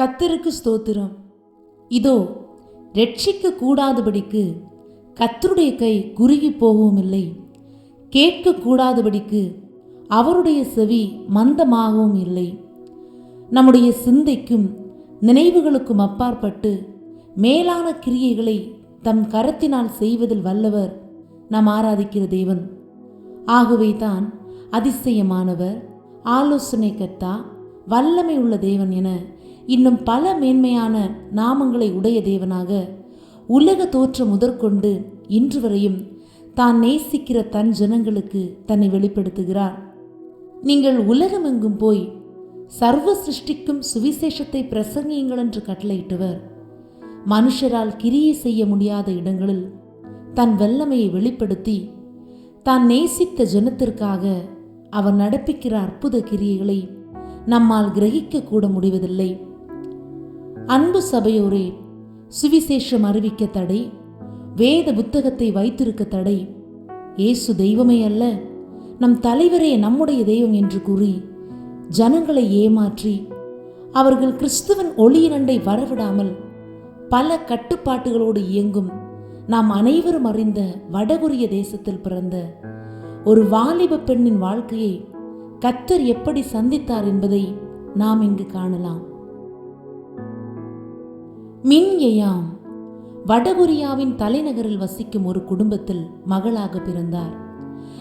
கத்தருக்கு ஸ்தோத்திரம். இதோ ரட்சிக்க கூடாதபடிக்கு கத்தருடைய கை குறுகி போகவும் இல்லை கேட்க கூடாதபடிக்கு அவருடைய செவி மந்தமாகவும் இல்லை. நம்முடைய சிந்தைக்கும் நினைவுகளுக்கும் அப்பாற்பட்டு மேலான கிரியைகளை தம் கரத்தினால் செய்வதில் வல்லவர் நாம் ஆராதிக்கிற தேவன். ஆகவே தான் அதிசயமானவர் ஆலோசனை கர்த்தா வல்லமை உள்ள தேவன் என இன்னும் பல மேன்மையான நாமங்களை உடைய தேவனாக. உலக தோற்றம் முதற்கொண்டு இன்று வரையும் தான் நேசிக்கிற தன் ஜனங்களுக்கு தன்னை வெளிப்படுத்துகிறார். நீங்கள் உலகமெங்கும் போய் சர்வ சிருஷ்டிக்கும் சுவிசேஷத்தை பிரசங்கியுங்கள் என்று கட்டளையிட்டவர். மனுஷரால் கிரியை செய்ய முடியாத இடங்களில் தன் வல்லமையை வெளிப்படுத்தி தான் நேசித்த ஜனத்திற்காக அவர் நடப்பிக்கிற அற்புத கிரியைகளை நம்மால் கிரகிக்க கூட முடிவதில்லை. அன்பு சபையோரே சுவிசேஷம் அறிவிக்க தடை வேத புத்தகத்தை வைத்திருக்க தடை. இயேசு தெய்வமே அல்ல நம் தலைவரே நம்முடைய தெய்வம் என்று கூறி ஜனங்களை ஏமாற்றி அவர்கள் கிறிஸ்துவன் ஒளியினண்டை வரவிடாமல் பல கட்டுப்பாட்டுகளோடு இயங்கும் நாம் அனைவரும் அறிந்த வடகொரிய தேசத்தில் பிறந்த ஒரு வாலிப பெண்ணின் வாழ்க்கையை கத்தர் எப்படி சந்தித்தார் என்பதை நாம் இங்கு காணலாம். மின்யயாம் வடகொரியாவின் தலைநகரில் வசிக்கும் ஒரு குடும்பத்தில் மகளாக பிறந்தார்.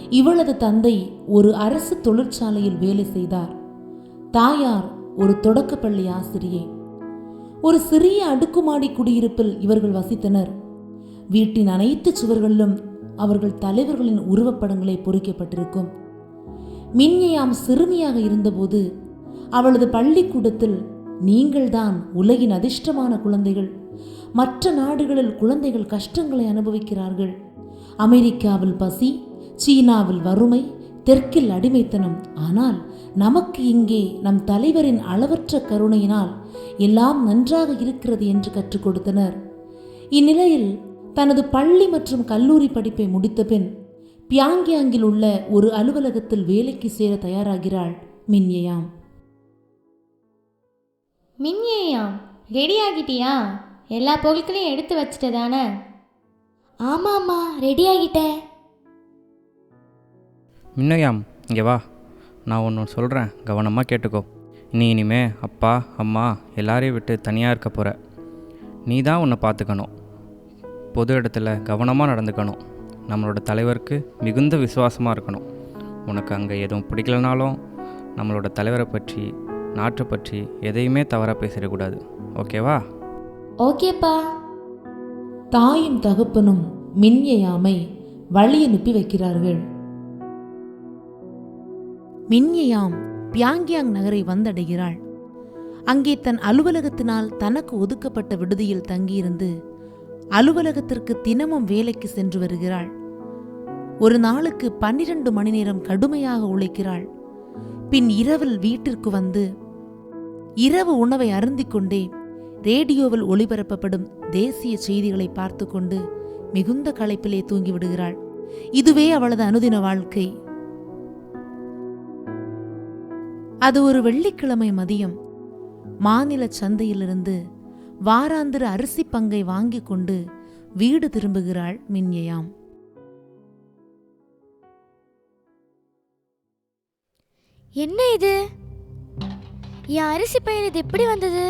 இவளது தந்தை ஒரு அரசு தொழிற்சாலையில் வேலை செய்தார். தாயார் ஒரு தொடக்கப்பள்ளி ஆசிரியை. ஒரு சிறிய அடுக்குமாடி குடியிருப்பில் இவர்கள் வசித்தனர். வீட்டின் அனைத்து சுவர்களிலும் அவர்கள் தலைவர்களின் உருவப்படங்களை பொறிக்கப்பட்டிருக்கும். மின்யயாம் சிறுமியாக இருந்தபோது அவளது பள்ளிக்கூடத்தில் நீங்கள்தான் உலகின் அதிர்ஷ்டமான குழந்தைகள். மற்ற நாடுகளில் குழந்தைகள் கஷ்டங்களை அனுபவிக்கிறார்கள். அமெரிக்காவில் பசி சீனாவில் வறுமை தெற்கில் அடிமைத்தனம். ஆனால் நமக்கு இங்கே நம் தலைவரின் அளவற்ற கருணையினால் எல்லாம் நன்றாக இருக்கிறது என்று கற்றுக் கொடுத்தனர். இந்நிலையில் தனது பள்ளி மற்றும் கல்லூரி படிப்பை முடித்த பின் பியாங்கியாங்கில் உள்ள ஒரு அலுவலகத்தில் வேலைக்கு சேர தயாராகிறாள் மின்யயாம் மின்யேயாம் ரெடி ஆகிட்டியா எல்லா பொருட்களையும் எடுத்து வச்சிட்ட தானே ஆமாம்மா ரெடி ஆகிட்டேன் மின்னையாம் இங்கே வா. நான் ஒன்று சொல்கிறேன் கவனமாக கேட்டுக்கோ. நீ இனிமே அப்பா அம்மா எல்லாரையும் விட்டு தனியாக இருக்க போகிற நீ தான் உன்னை பார்த்துக்கணும். பொது இடத்துல கவனமாக நடந்துக்கணும். நம்மளோட தலைவருக்கு மிகுந்த விசுவாசமாக இருக்கணும். உனக்கு அங்கே எதுவும் பிடிக்கலனாலும் நம்மளோட தலைவரை பற்றி நாட்டை பற்றி எதையுமே தவறாக பேசிடக்கூடாது. ஓகேவா? ஓகேப்பா. தாயும் தகப்பனும் மின்யாமை வழி அனுப்பி வைக்கிறார்கள். மின்யயாம் பியாங்கியாங் நகரை வந்தடைகிறாள். அங்கே தன் அலுவலகத்தினால் தனக்கு ஒதுக்கப்பட்ட விடுதியில் தங்கியிருந்து அலுவலகத்திற்கு தினமும் வேலைக்கு சென்று வருகிறாள். ஒரு நாளுக்கு பன்னிரண்டு மணி நேரம் கடுமையாக உழைக்கிறாள். பின் இரவில் வீட்டிற்கு வந்து இரவு உணவை அருந்திக் கொண்டே ரேடியோவில் ஒளிபரப்பப்படும் தேசிய செய்திகளை பார்த்து கொண்டு மிகுந்த களைப்பிலே தூங்கிவிடுகிறாள். இதுவே அவளது அனுதின வாழ்க்கை. அது ஒரு வெள்ளிக்கிழமை மதியம். மாநில சந்தையிலிருந்து வாராந்திர அரிசி பங்கை வாங்கிக் கொண்டு வீடு திரும்புகிறாள் மின்யயாம் என்ன இது? என் அரிசி பயிர் இது எப்படி வந்தது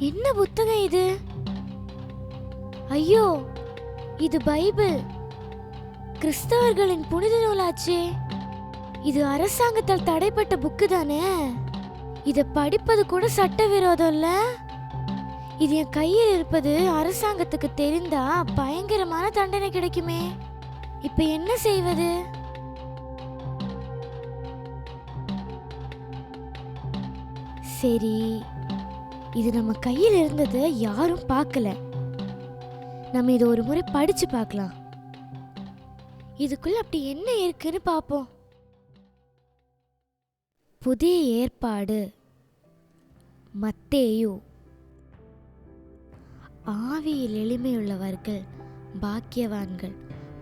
என்ன புத்தகம் இது ஐயோ இது பைபிள் கிறிஸ்தவர்களின் புனித நூலாச்சே இது அரசாங்கத்தால் தடைப்பட்ட புக்கு தானே இத படிப்பது கூட சட்டவிரோதம் இல்ல இது என் கையில் இருப்பது அரசாங்கத்துக்கு தெரிந்தா பயங்கரமான தண்டனை கிடைக்குமே இப்ப என்ன செய்வது சரி. இது நம்ம கையில் இருந்ததை யாரும் பார்க்கல. நம்ம இதை ஒரு முறை படித்து பார்க்கலாம். இதுக்குள்ள அப்படி என்ன இருக்குன்னு பார்ப்போம். புதிய ஏற்பாடு. மத்தேயு. ஆவியில் எளிமையுள்ளவர்கள் பாக்கியவான்கள்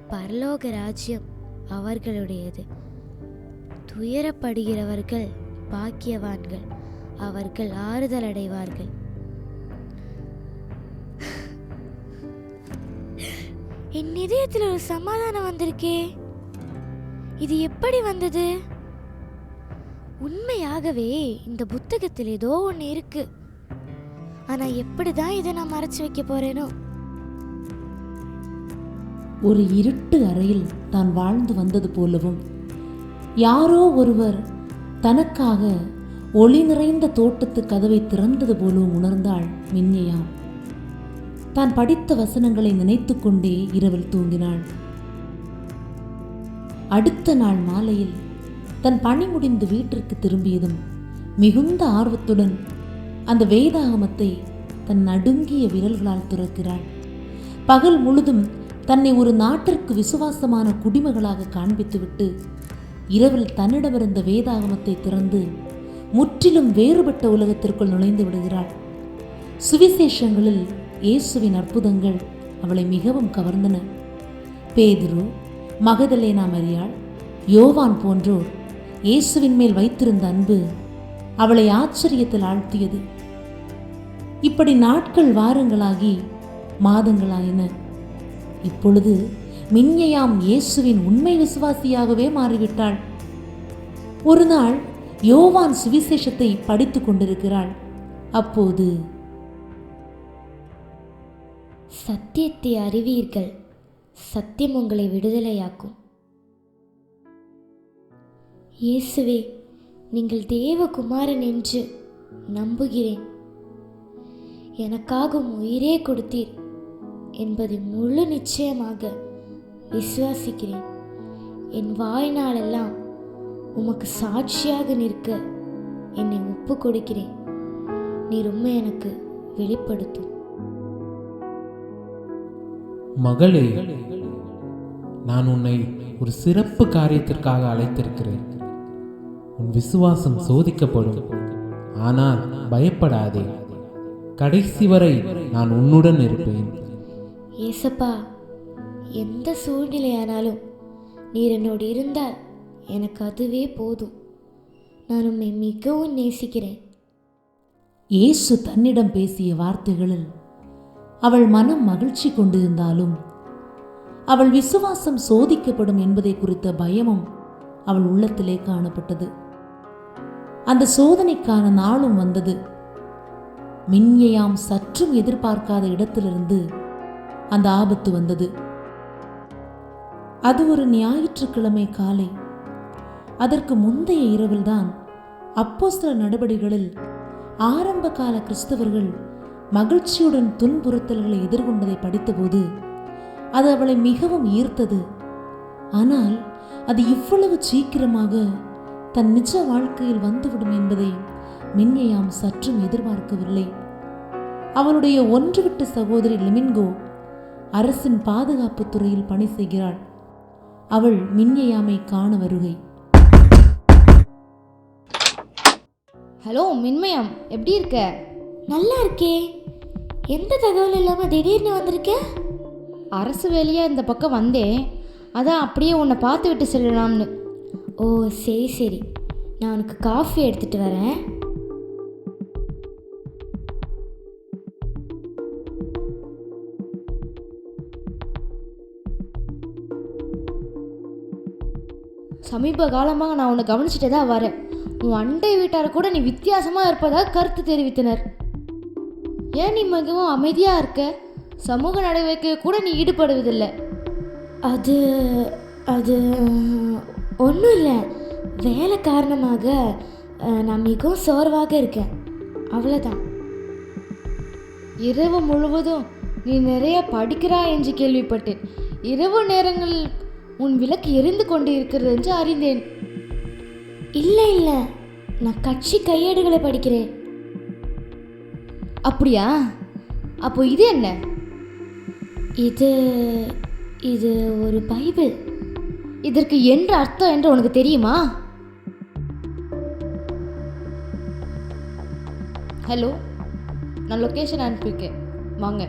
பரலோக ராஜ்யம் அவர்களுடையது. துயரப்படுகிறவர்கள் பாக்கியவான்கள். அவர்கள் ஆறுதல் அடைவார்கள். என் இதயத்தில் ஒரு சமாதானம் வந்திருக்கே. இது எப்படி வந்தது? உண்மையாகவே இந்த புத்தகத்தில் ஏதோ ஒன்று இருக்கு. ஆனா எப்படிதான் இதை நான் மறைச்சு வைக்க போறேனோ? ஒரு இருட்டு அறையில் தான் வாழ்ந்து வந்தது போலவும் யாரோ ஒருவர் தனக்காக ஒளி நிறைந்த தோட்டத்து கதவை திறந்தது போலவும் உணர்ந்தாள் மின்யயாம் தான் படித்த வசனங்களை நினைத்துக்கொண்டே இரவில் தூங்கினாள். அடுத்த நாள் மாலையில் தன் பணி முடிந்து வீட்டிற்கு திரும்பியதும் மிகுந்த ஆர்வத்துடன் அந்த வேதாகமத்தை தன் நடுங்கிய விரல்களால் துறக்கிறாள். பகல் முழுதும் தன்னை ஒரு நாட்டிற்கு விசுவாசமான குடிமகளாக காண்பித்துவிட்டு இரவில் தன்னிடமிருந்த வேதாகமத்தை திறந்து முற்றிலும் வேறுபட்ட உலகத்திற்குள் நுழைந்து விடுகிறாள். சுவிசேஷங்களில் இயேசுவின் அற்புதங்கள் அவளை மிகவும் கவர்ந்தன. பேதுரு மகதலேனா மரியாள் யோவான் போன்றோர் இயேசுவின் மேல் வைத்திருந்த அன்பு அவளை ஆச்சரியத்தில் ஆழ்த்தியது. இப்படி நாட்கள் வாரங்களாகி மாதங்களாயின. இப்பொழுது மின்யயாம் இயேசுவின் உண்மை விசுவாசியாகவே மாறிவிட்டாள். ஒரு நாள் யோவான் சுவிசேஷத்தை படித்துக் கொண்டிருக்கிறாள். அப்போது சத்தியத்தை அறிவீர்கள். சத்தியம் உங்களை விடுதலையாக்கும். இயேசுவே நீங்கள் தேவகுமாரன் என்று நம்புகிறேன். எனக்காகவும் உயிரே கொடுத்தீர் என்பதை முழு நிச்சயமாக விசுவாசிக்கிறேன். என் வாழ்நாளெல்லாம் உமக்கு சாட்சியாக நிற்க என்னை ஒப்பு கொடுக்கிறேன் நீர் உண்மை எனக்கு வெளிப்படுத்தும். மகளே நான் உன்னை ஒரு சிறப்பு காரியத்திற்காக அழைத்திருக்கிறேன். உன் விசுவாசம் சோதிக்கப்படும். ஆனால் பயப்படாதே. கடைசி வரை நான் உன்னுடன் இருப்பேன். ஏசப்பா எந்த சூழ்நிலையானாலும் நீர் என்னோடு இருந்தால் எனக்கு அதுவே போதும். நான் உம்மை மிகவும் நேசிக்கிறேன். இயேசு தன்னிடம் பேசிய வார்த்தைகளில் அவள் மனம் மகிழ்ச்சி கொண்டிருந்தாலும் அவள் விசுவாசம் சோதிக்கப்படும் என்பதை குறித்த பயமும் அவள் உள்ளத்திலே காணப்பட்டது. அந்த சோதனைக்கான நாளும் வந்தது. மின்யயாம் சற்றும் எதிர்பார்க்காத இடத்திலிருந்து அந்த ஆபத்து வந்தது. அது ஒரு ஞாயிற்றுக்கிழமை காலை அதற்கு முந்தைய இரவில்தான் அப்போஸ்தல நடவடிக்கைகளில் ஆரம்ப கால கிறிஸ்தவர்கள் மகிழ்ச்சியுடன் துன்புறுத்தல்களை எதிர்கொண்டதை படித்தபோது அது அவளை மிகவும் ஈர்த்தது. ஆனால் அது இவ்வளவு சீக்கிரமாக தன் நிஜ வாழ்க்கையில் வந்துவிடும் என்பதை மின்யயாம் சற்றும் எதிர்பார்க்கவில்லை. அவளுடைய ஒன்றுவிட்ட சகோதரி லிமின்கோ அரசின் பாதுகாப்புத் துறையில் பணி செய்கிறாள். அவள் மின்யயாமை காண வருகை. ஹலோ மின்மயம் எப்படி இருக்க? நல்லா இருக்கே. எந்த தகவல் இல்லாமல் திடீர்னு வந்திருக்க? அரசு வேலையாக இந்த பக்கம் வந்தேன். அதான் அப்படியே உன்னை பார்த்து விட்டு செல்லலாம்னு. ஓ சரி சரி. நான் உனக்கு காஃபி எடுத்துட்டு வரேன். சமீப காலமாக நான் உன்னை கவனிச்சுட்டே தான் வரேன். அண்டை வீட்டார் கூட நீ வித்தியாசமாக இருப்பதாக கருத்து தெரிவித்தனர். ஏன் நீ மிகவும் அமைதியாக இருக்க? சமூக நடவடிக்கை கூட நீ ஈடுபடுவதில்லை. அது அது ஒன்றும் இல்லை. வேலை காரணமாக நான் மிகவும் சோர்வாக இருக்கேன். அவ்வளோதான் இரவு முழுவதும் நீ நிறைய படிக்கிறாய் என்று கேள்விப்பட்டேன். இரவு நேரங்களில் உன் விளக்கு எரிந்து கொண்டு இருக்கிறது என்று அறிந்தேன். இல்லை இல்லை. நான் கட்சி கையேடுகளை படிக்கிறேன். அப்படியா? அப்போ இது என்ன? இது இது ஒரு பைபிள். இதற்கு என்ன அர்த்தம் என்று உனக்கு தெரியுமா? ஹலோ நான் லொக்கேஷன் அனுப்பியிருக்கேன். வாங்க.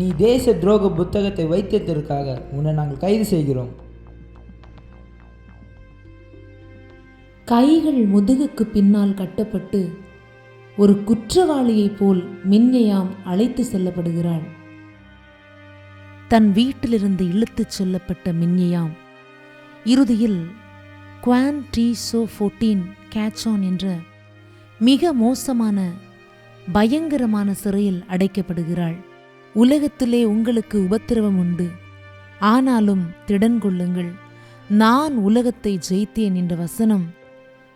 நீ தேச துரோக புத்தகத்தை வைத்ததற்காக உன்னை நாங்கள் கைது செய்கிறோம். கைகள் முதுகுக்கு பின்னால் கட்டப்பட்டு ஒரு குற்றவாளியைப் போல் மின்யயாம் அழைத்து செல்லப்படுகிறாள். தன் வீட்டிலிருந்து இழுத்துச் செல்லப்பட்ட மின்யயாம் இறுதியில் குவான் டி சோ ஃபோர்டீன் கேட்சான் என்ற மிக மோசமான பயங்கரமான சிறையில் அடைக்கப்படுகிறாள். உலகத்திலே உங்களுக்கு உபத்திரவம் உண்டு. ஆனாலும் திடன் கொள்ளுங்கள். நான் உலகத்தை ஜெயித்தேன் என்ற வசனம்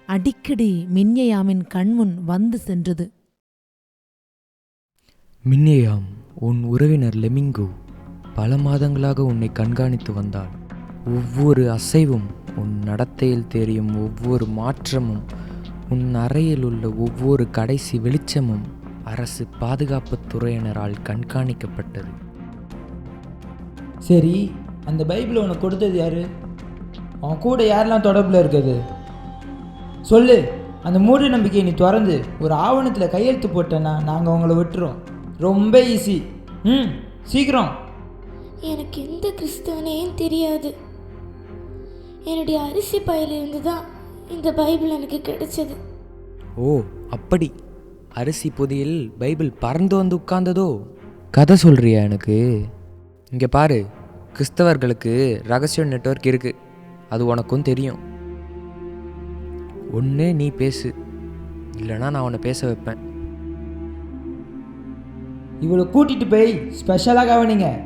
அடிக்கடி மின்யயாமின் கண்முன் வந்து சென்றது. மின்னேயாம் உன் உறவினர் லெமிங்கோ பல மாதங்களாக உன்னை கண்காணித்து வந்தாள் ஒவ்வொரு அசைவும் உன் நடத்தையில் தெரியும் ஒவ்வொரு மாற்றமும் உன் அறையில் உள்ள ஒவ்வொரு கடைசி வெளிச்சமும் அரசு பாதுகாப்புத் துறையினரால் கண்காணிக்கப்பட்டது. சரி அந்த பைபிளை உனக்கு கொடுத்தது யாரு? அவன் கூட யாரெல்லாம் தொடர்பில் இருக்குது? சொல்லு அந்த மூட நம்பிக்கையை நீ திறந்து ஒரு ஆவணத்தில் கையெழுத்து போட்டேன்னா நாங்கள் உங்களை விட்டுறோம். ரொம்ப ஈஸி ம் சீக்கிரம். எனக்கு எந்த கிறிஸ்தவனையும் தெரியாது. என்னுடைய அரிசி பையிலிருந்து தான் இந்த பைபிள் எனக்கு கிடைச்சது. ஓ அப்படி. அரிசி பொதியில் பைபிள் பறந்து வந்து உட்கார்ந்ததோ? கதை சொல்றியா எனக்கு? இங்கே பாரு கிறிஸ்தவர்களுக்கு ரகசிய நெட்வொர்க் இருக்கு. அது உனக்கும் தெரியும். ஒன்று நீ பேசு. இல்லைன்னா நான் உன்னை பேச வைப்பேன். இவளை கூட்டிட்டு போய் ஸ்பெஷலாக கவனிங்க.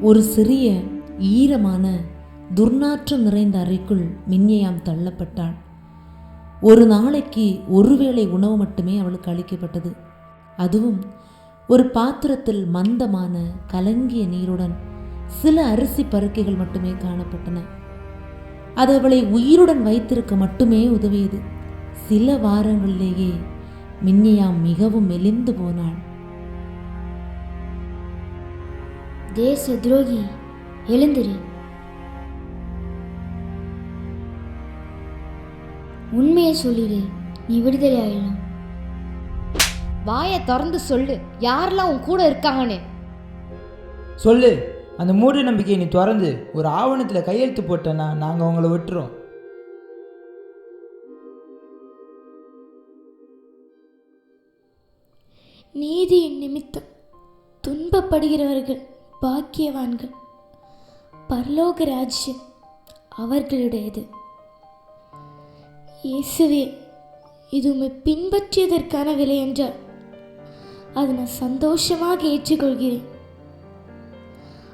ஒரு சிறிய ஈரமான துர்நாற்றம் நிறைந்த அறைக்குள் மின்யயாம் தள்ளப்பட்டாள் ஒரு நாளைக்கு ஒருவேளை உணவு மட்டுமே அவளுக்கு அளிக்கப்பட்டது. அதுவும் ஒரு பாத்திரத்தில் மந்தமான கலங்கிய நீருடன் சில அரிசி பருக்கைகள் மட்டுமே காணப்பட்டன. அது அவளை உயிருடன் வைத்திருக்க மட்டுமே உதவியது. சில வாரங்களிலேயே மின்னியாம் மிகவும் மெலிந்து போனாள். தேச துரோகி எழுந்திரு. உண்மையை சொல்லிடு நீ விடுதலை ஆயிடலாம். வாயை திறந்து சொல்லு யாரெல்லாம் உன் கூட இருக்காங்கன்னு. சொல்லு அந்த மூட நம்பிக்கையை நீ திறந்து ஒரு ஆவணத்தில் கையெழுத்து போட்டேன்னா நாங்கள் உங்களை விட்டுறோம். நீதியின் நிமித்தம் துன்பப்படுகிறவர்கள் பாக்கியவான்கள் பரலோக ராஜ்யம் அவர்களுடையது. இயேசுவே இது உண்மை பின்பற்றியதற்கான விலை என்றால் அதை நான் சந்தோஷமாக ஏற்றுக்கொள்கிறேன்.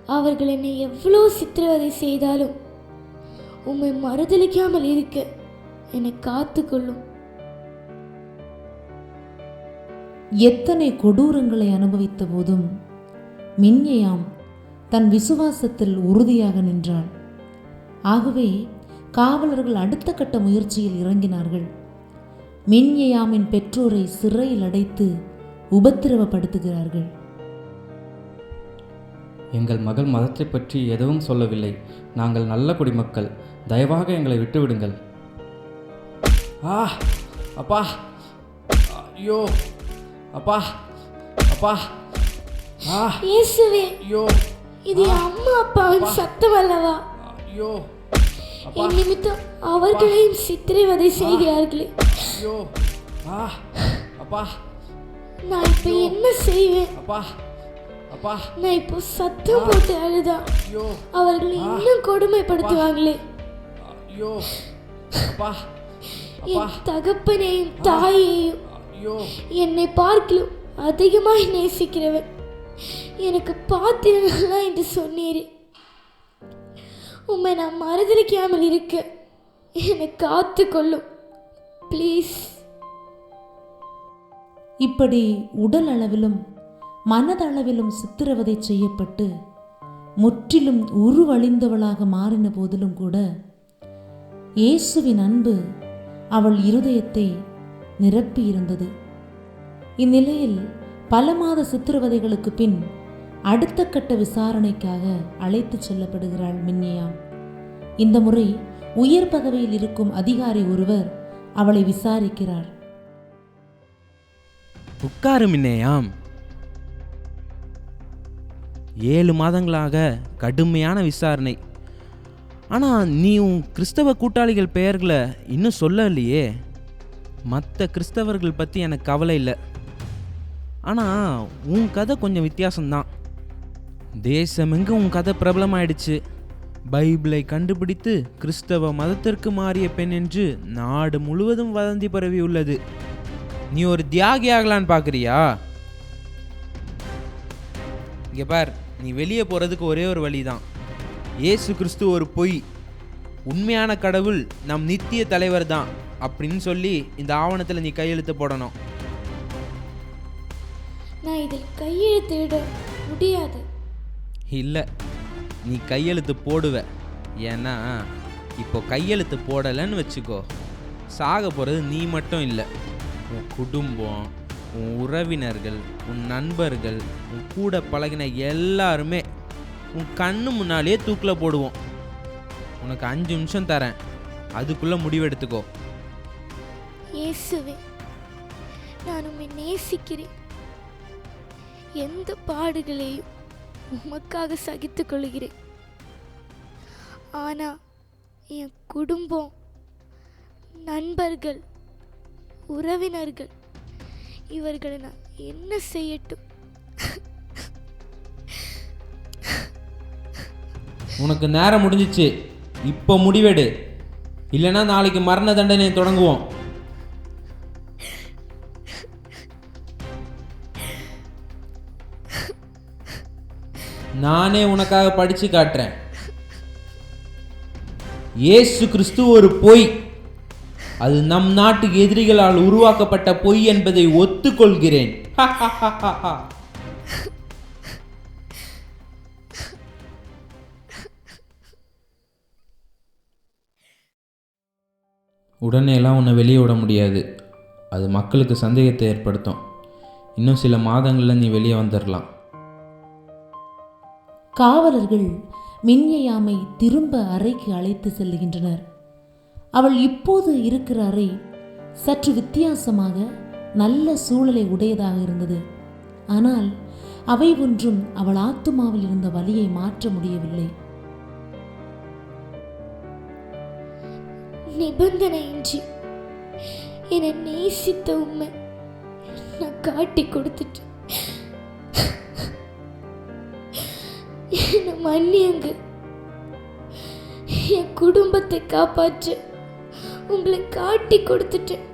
அவர்கள் என்னை எவ்வளோ சித்திரவதை செய்தாலும் உம்மை மறுதலிக்காமல் இருக்க என்னை காத்துக்கொள்ளும். எத்தனை கொடூரங்களை அனுபவித்த போதும் மின்யயாம் தன் விசுவாசத்தில் உறுதியாக நின்றாள் ஆகவே காவலர்கள் அடுத்த கட்ட முயற்சியில் இறங்கினார்கள். மின்யயாமின் பெற்றோரை சிறையில் அடைத்து உபத்திரவப்படுத்துகிறார்கள். எங்கள் மகள் மதத்தை பற்றி எதுவும் சொல்லவில்லை. நாங்கள் நல்ல குடிமக்கள். தயவாக எங்களை விட்டுவிடுங்கள். ஆ அப்பா. ஐயோ. அப்பா. அப்பா. ஆ. இயேசுவே. ஐயோ. இது அம்மா அப்பாவின் சத்தம் அல்லவா? ஐயோ. என் நிமித்தம் அவர்களையும் சித்திரவதை செய்கிறார்களே. ஐயோ. ஆ. அப்பா. நான் இப்ப என்ன செய்வேன்? அப்பா. அப்பா. நான் இப்போ சத்தம் போட்டு அழுதா? ஐயோ. அவர்களை இன்னும் கொடுமைப்படுத்துவாங்களே. ஐயோ. அப்பா. என் தகப்பனையும் தாயையும் ஐயோ. என்னை பார்க்கலும் அதிகமாய் நேசிக்கிறவன் எனக்கு பாத்திரங்கள்லாம் என்று சொன்னீரே. உண்மை நான் மறுதளிக்காமல் இருக்க. என்னை காத்து கொள்ளும். ப்ளீஸ் இப்படி உடல் அளவிலும் மனதளவிலும் சித்திரவதை செய்யப்பட்டு முற்றிலும் உருவழிந்தவளாக மாறின போதிலும் கூட இயேசுவின் அன்பு அவள் இருதயத்தை நிரப்பியிருந்தது. இந்நிலையில் பல மாத சித்திரவதைகளுக்கு பின் அடுத்த கட்ட விசாரணைக்காக அழைத்துச் செல்லப்படுகிறாள் மின்னியா. இந்த முறை உயர் பதவியில் இருக்கும் அதிகாரி ஒருவர் அவளை விசாரிக்கிறார். உட்காரு மின்னேயாம் ஏழு மாதங்களாக கடுமையான விசாரணை. ஆனால் நீ உன் கிறிஸ்தவ கூட்டாளிகள் பெயர்களை இன்னும் சொல்லலையே. மற்ற கிறிஸ்தவர்கள் பற்றி எனக்கு கவலை இல்லை. ஆனால் உன் கதை கொஞ்சம் வித்தியாசம்தான். தேசமெங்கும் உன் கதை பிரபலமாயிடுச்சு. பைபிளை கண்டுபிடித்து கிறிஸ்தவ மதத்திற்கு மாறிய பெண் என்று நாடு முழுவதும் வதந்தி பரவி உள்ளது. நீ ஒரு தியாகி ஆகலான்னு பார்க்குறியா இங்கே பார் நீ வெளியே போகிறதுக்கு ஒரே ஒரு வழி தான் ஏசு கிறிஸ்து ஒரு பொய். உண்மையான கடவுள் நம் நித்திய தலைவர் தான் அப்படின்னு சொல்லி இந்த ஆவணத்தில் நீ கையெழுத்து போடணும். நான் இதில் கையெழுத்திட முடியாது. இல்லை. நீ கையெழுத்து போடுவ. ஏன்னா இப்போ கையெழுத்து போடலைன்னு வச்சுக்கோ. சாக போகிறது நீ மட்டும் இல்லை. உன் குடும்பம் உன் உறவினர்கள் உன் நண்பர்கள் உன் கூட பழகின எல்லாருமே உன் கண்ணு முன்னாலேயே தூக்கில் போடுவோம். உனக்கு அஞ்சு நிமிஷம் தரேன். அதுக்குள்ளே முடிவெடுத்துக்கோ. இயேசுவே நான் உம்மை நேசிக்கிறேன். எந்த பாடுகளையும் உமக்காக சகித்து கொள்கிறேன். ஆனால் என் குடும்பம் நண்பர்கள் உறவினர்கள் இவர்களை நான் என்ன செய்யட்டும்? உனக்கு நேரம் முடிஞ்சிச்சு. இப்போ முடிவெடு. இல்லைன்னா நாளைக்கு மரண தண்டனை தொடங்குவோம். நானே உனக்காக படிச்சு காட்டுறேன். இயேசு கிறிஸ்து ஒரு பொய். அது நம் நாட்டு எதிரிகளால் உருவாக்கப்பட்ட பொய் என்பதை ஒத்துக்கொள்கிறேன். உடனே எல்லாம் உன்னை வெளியே விட முடியாது. அது மக்களுக்கு சந்தேகத்தை ஏற்படுத்தும். இன்னும் சில மாதங்களில் நீ வெளியே வந்துடலாம் காவலர்கள் மின்யயாமை திரும்ப அறைக்கு அழைத்து செல்லுகின்றனர் அவள் இப்போது இருக்கிற அறை சற்று வித்தியாசமாக நல்ல சூழலை உடையதாக இருந்தது. ஆனால் அவை ஒன்றும் அவள் ஆத்துமாவில் இருந்த வழியை மாற்ற முடியவில்லை. நிபந்தனையின்றி என்னை நேசித்த உண்மை நான் காட்டி கொடுத்துட்டு என்னை மன்னியுங்க. என் குடும்பத்தை காப்பாற்ற. உங்களை காட்டி கொடுத்துட்டேன்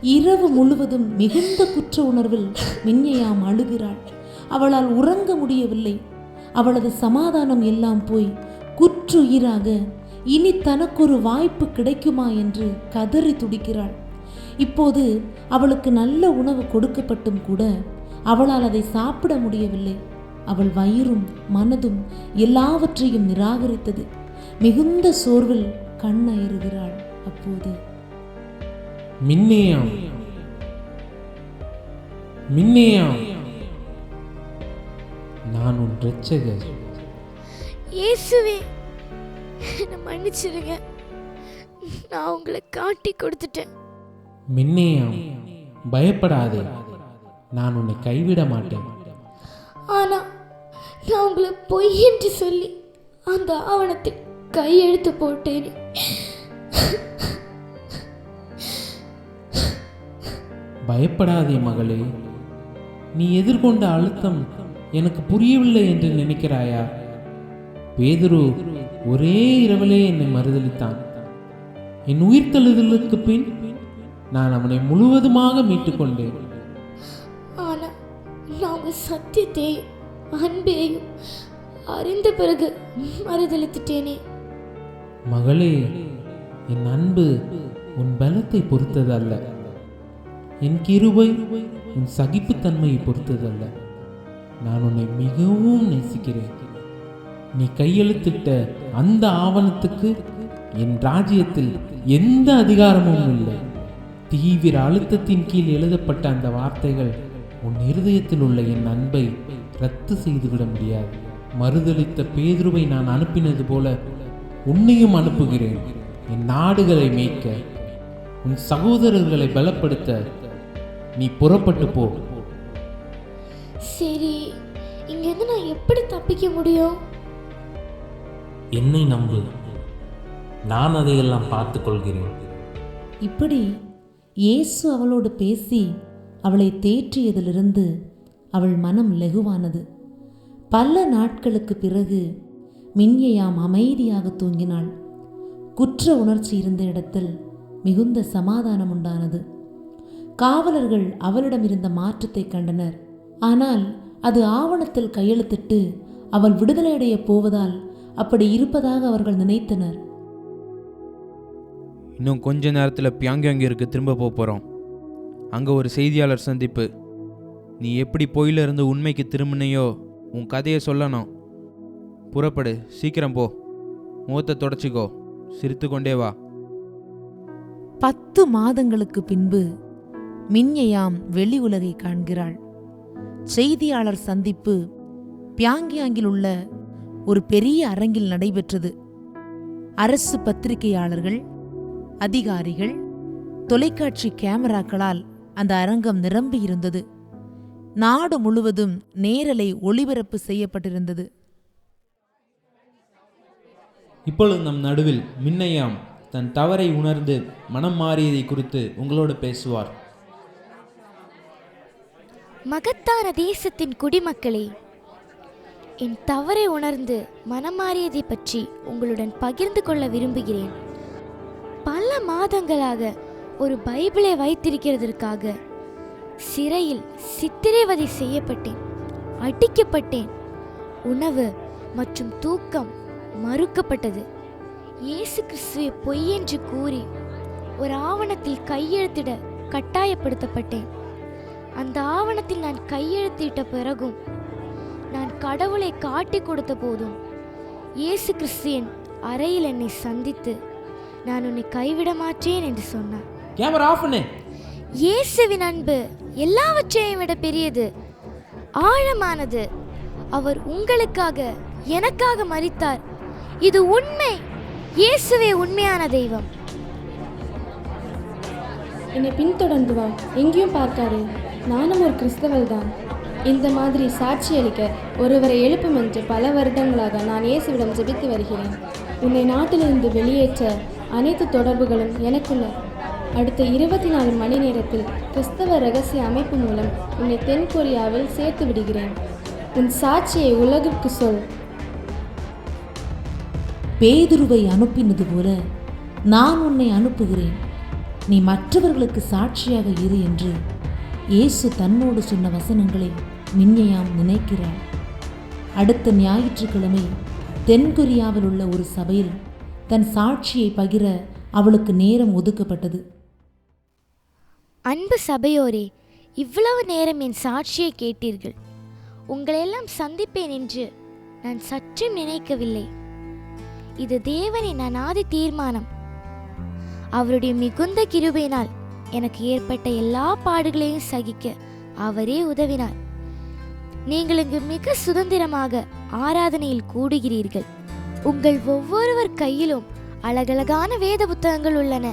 இரவு முழுவதும் மிகுந்த குற்ற உணர்வில் மின்னையாம் அழுகிறாள். அவளால் உறங்க முடியவில்லை. அவளது சமாதானம் எல்லாம் போய் குற்றுயிராக இனி தனக்கொரு வாய்ப்பு கிடைக்குமா என்று கதறி துடிக்கிறாள். இப்போது அவளுக்கு நல்ல உணவு கொடுக்கப்பட்டும் கூட அவளால் அதை சாப்பிட முடியவில்லை. அவள் வயிறும் மனதும் எல்லாவற்றையும் நிராகரித்தது. மிகுந்த சோர்வில் கண்ணயறுகிறாள் அப்போது. மின்னேயாம். மின்னேயாம். நான் உன் இரட்சகர். இயேசுவே என்னை மன்னிச்சிடுங்க. நான் உங்களை காட்டி கொடுத்துட்டேன். மின்னேயாம் பயப்படாதே. நான் உன்னை கைவிட மாட்டேன். ஆனா நான் உங்களை பொய் என்று சொல்லி அந்த ஆவணத்தில் கையெழுத்து போட்டேனே. பயப்படாதே மகளே. நீ எதிர்கொண்ட அழுத்தம் எனக்கு புரியவில்லை என்று நினைக்கிறாயா? பேதுரு ஒரே இரவிலே என்னை மறுதலித்தான். என் உயிர்த்தெழுதலுக்கு பின் நான் அவனை முழுவதுமாக மீட்டுக்கொண்டேன். ஆனா நான் உங்க சத்தியத்தையும் அன்பையும் அறிந்த பிறகு மறுதளித்துட்டேனே மகளே என் அன்பு உன் பலத்தை பொறுத்ததல்ல. என் கிருபை உன் சகிப்புத்தன்மையை பொறுத்ததல்ல. நான் உன்னை மிகவும் நேசிக்கிறேன். நீ கையெழுத்திட்ட அந்த ஆவணத்துக்கு என் ராஜ்யத்தில் எந்த அதிகாரமும் இல்லை. தீவிர அழுத்தத்தின் கீழ் எழுதப்பட்ட அந்த வார்த்தைகள் உன் இருதயத்தில் உள்ள என் அன்பை ரத்து செய்துவிட முடியாது. மறுதளித்த பேதுருவை நான் அனுப்பினது போல உன்னையும் அனுப்புகிறேன். என் நாடுகளை மேய்க்க உன் சகோதரர்களை பலப்படுத்த நீ புறப்பட்டு போ. சரி இங்கேருந்து நான் எப்படி தப்பிக்க முடியும்? என்னை நம்பு. நான் அதையெல்லாம் பார்த்துக் கொள்கிறேன் இப்படி இயேசு அவளோடு பேசி அவளை தேற்றியதிலிருந்து அவள் மனம் லெகுவானது. பல நாட்களுக்கு பிறகு மின்யையாம் அமைதியாக தூங்கினாள். குற்ற உணர்ச்சி இருந்த இடத்தில் மிகுந்த சமாதானம் உண்டானது. காவலர்கள் அவளிடம் இருந்த மாற்றத்தை கண்டனர். ஆனால் அது ஆவணத்தில் கையெழுத்திட்டு அவள் விடுதலையடைய போவதால் அப்படி இருப்பதாக அவர்கள் நினைத்தனர். இன்னும் கொஞ்ச நேரத்தில் பியாங்யாங்கிற்கு திரும்ப போக போகிறோம் அங்கே ஒரு செய்தியாளர் சந்திப்பு. நீ எப்படி பொயில இருந்து உண்மைக்கு திரும்பினையோ உன் கதையை சொல்லணும். புறப்படு சீக்கிரம் போ. முகத்தை தொடச்சிக்கோ. சிரித்து கொண்டே வா. பத்து மாதங்களுக்கு பின்பு மின்யயாம் வெளி உலகை காண்கிறாள். செய்தியாளர் சந்திப்பு பியாங்கியாங்கில் உள்ள ஒரு பெரிய அரங்கில் நடைபெற்றது. அரசு பத்திரிகையாளர்கள் அதிகாரிகள் தொலைக்காட்சி கேமராக்களால் அந்த அரங்கம் நிரம்பியிருந்தது. நாடு முழுவதும் நேரலை ஒளிபரப்பு செய்யப்பட்டிருந்தது. இப்பொழுது நம் நடுவில் மின்னையாம் தன் தவறை உணர்ந்து மனம் மாறியதை குறித்து உங்களோடு பேசுவார். மகத்தான தேசத்தின் குடிமக்களே என் தவறை உணர்ந்து மனம் மாறியதை பற்றி உங்களுடன் பகிர்ந்து கொள்ள விரும்புகிறேன். பல மாதங்களாக ஒரு பைபிளை வைத்திருக்கிறதற்காக சிறையில் சித்திரைவதை செய்யப்பட்டேன் அடிக்கப்பட்டேன். உணவு மற்றும் தூக்கம் மறுக்கப்பட்டது. இயேசு கிறிஸ்துவை பொய் என்று கூறி ஒரு ஆவணத்தில் கையெழுத்திட கட்டாயப்படுத்தப்பட்டேன். அந்த ஆவணத்தில் நான் கையெழுத்திட்ட பிறகும் நான் கடவுளை காட்டி கொடுத்த போதும் இயேசு கிறிஸ்தியன் அறையில் என்னை சந்தித்து நான் உன்னை கைவிட மாட்டேன் என்று சொன்னார் கேமரா ஆஃப் பண்ணு. இயேசுவின் அன்பு எல்லாவற்றையும் விட பெரியது ஆழமானது. அவர் உங்களுக்காக எனக்காக மரித்தார். இது உண்மை இயேசுவே உண்மையான தெய்வம். என்னை பின்தொடர்ந்து வா எங்கேயும் பார்க்காரு நானும் ஒரு கிறிஸ்தவள் தான். இந்த மாதிரி சாட்சியளிக்க ஒருவரை எழுப்பும் என்று பல வருடங்களாக நான் இயேசுவிடம் ஜெபித்து வருகிறேன். உன்னை நாட்டிலிருந்து வெளியேற்ற அனைத்து தொடர்புகளும் எனக்குள்ள. அடுத்த இருபத்தி நாலு மணி நேரத்தில் கிறிஸ்தவ ரகசிய அமைப்பு மூலம் உன்னை தென்கொரியாவில் சேர்த்து விடுகிறேன். உன் சாட்சியை உலகிற்கு சொல். பேதுருவை அனுப்பினது போல நான் உன்னை அனுப்புகிறேன். நீ மற்றவர்களுக்கு சாட்சியாக இரு என்று இயேசு தன்னோடு சொன்ன வசனங்களை மின்னையாம் நினைக்கிறாள் அடுத்த ஞாயிற்றுக்கிழமை தென்கொரியாவில் உள்ள ஒரு சபையில் தன் சாட்சியை பகிர அவளுக்கு நேரம் ஒதுக்கப்பட்டது. அன்பு சபையோரே இவ்வளவு நேரம் என் சாட்சியை கேட்டீர்கள். உங்களையெல்லாம் சந்திப்பேன் என்று நான் சற்றும் நினைக்கவில்லை. இது தேவனின் அநாதி தீர்மானம். அவருடைய மிகுந்த கிருபையினால் எனக்கு ஏற்பட்ட எல்லா பாடுகளையும் சகிக்க அவரே உதவினார். நீங்கள் இங்கு மிக சுதந்திரமாக ஆராதனையில் கூடுகிறீர்கள். உங்கள் ஒவ்வொருவர் கையிலும் அழகழகான வேத புத்தகங்கள் உள்ளன.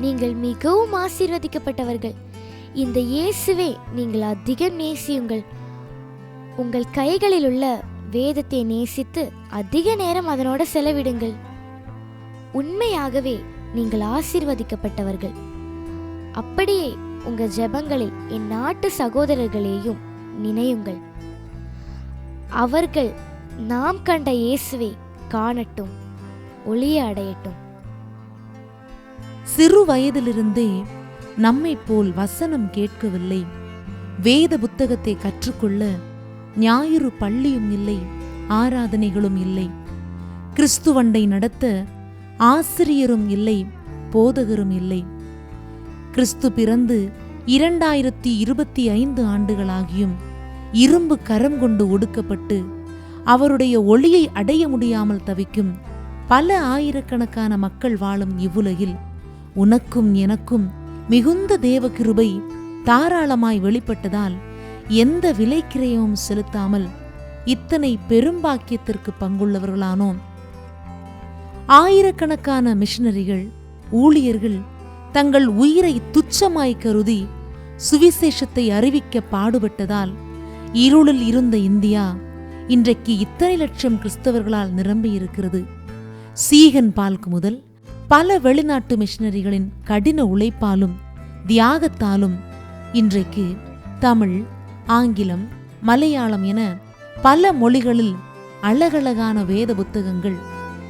நீங்கள் மிகவும் ஆசீர்வதிக்கப்பட்டவர்கள். இந்த இயேசுவே நீங்கள் அதிகம் நேசியுங்கள். உங்கள் கைகளில் உள்ள வேதத்தை நேசித்து அதிக நேரம் அதனோட செலவிடுங்கள். உண்மையாகவே நீங்கள் ஆசீர்வதிக்கப்பட்டவர்கள். அப்படியே உங்கள் ஜெபங்களில் என் நாட்டு சகோதரர்களையும் நினையுங்கள். அவர்கள் நாம் கண்ட இயேசுவே காணட்டும் ஒளிய அடையட்டும். சிறு வயதிலிருந்தே நம்மை போல் வசனம் கேட்கவில்லை. வேத புத்தகத்தை கற்றுக்கொள்ள ஞாயிறு பள்ளியும் இல்லை ஆராதனைகளும் இல்லை. கிறிஸ்துவண்டை நடத்த ஆசிரியரும் இல்லை போதகரும் இல்லை. கிறிஸ்து பிறந்து இரண்டாயிரத்தி இருபத்தி ஐந்து ஆண்டுகளாகியும் இரும்பு கரம் கொண்டு ஒடுக்கப்பட்டு அவருடைய ஒளியை அடைய முடியாமல் தவிக்கும். பல ஆயிரக்கணக்கான மக்கள் வாழும் இவ்வுலகில் உனக்கும் எனக்கும் மிகுந்த தேவகிருபை தாராளமாய் வெளிப்பட்டதால் எந்த விலைக்கிரயமும் செலுத்தாமல் இத்தனை பெரும்பாக்கியத்திற்கு பங்குள்ளவர்களானோம் ஆயிரக்கணக்கான மிஷனரிகள் ஊழியர்கள் தங்கள் உயிரை துச்சமாய் கருதி சுவிசேஷத்தை அறிவிக்க பாடுபட்டதால் இருளில் இருந்த இந்தியா இன்றைக்கு இத்தனை லட்சம் கிறிஸ்தவர்களால் நிரம்பியிருக்கிறது. சீகன் பால்க்கு முதல் பல வெளிநாட்டு மிஷினரிகளின் கடின உழைப்பாலும் தியாகத்தாலும் இன்றைக்கு தமிழ் ஆங்கிலம் மலையாளம் என பல மொழிகளில் அழகழகான வேத புத்தகங்கள்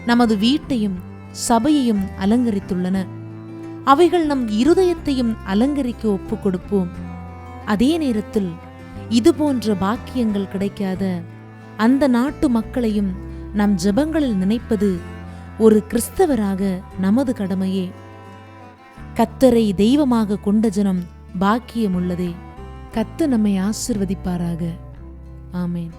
நமது வீட்டையும் சபையையும் அலங்கரித்துள்ளன. அவைகள் நம் இருதயத்தையும் அலங்கரிக்க ஒப்புக் கொடுப்போம் அதே நேரத்தில் இதுபோன்ற பாக்கியங்கள் கிடைக்காத அந்த நாட்டு மக்களையும் நம் ஜெபங்களில் நினைப்பது ஒரு கிறிஸ்தவராக நமது கடமையே. கத்தரை தெய்வமாக கொண்ட ஜனம் பாக்கியமுள்ளதே. கத்து நம்மை ஆசிர்வதிப்பாராக. ஆமேன்.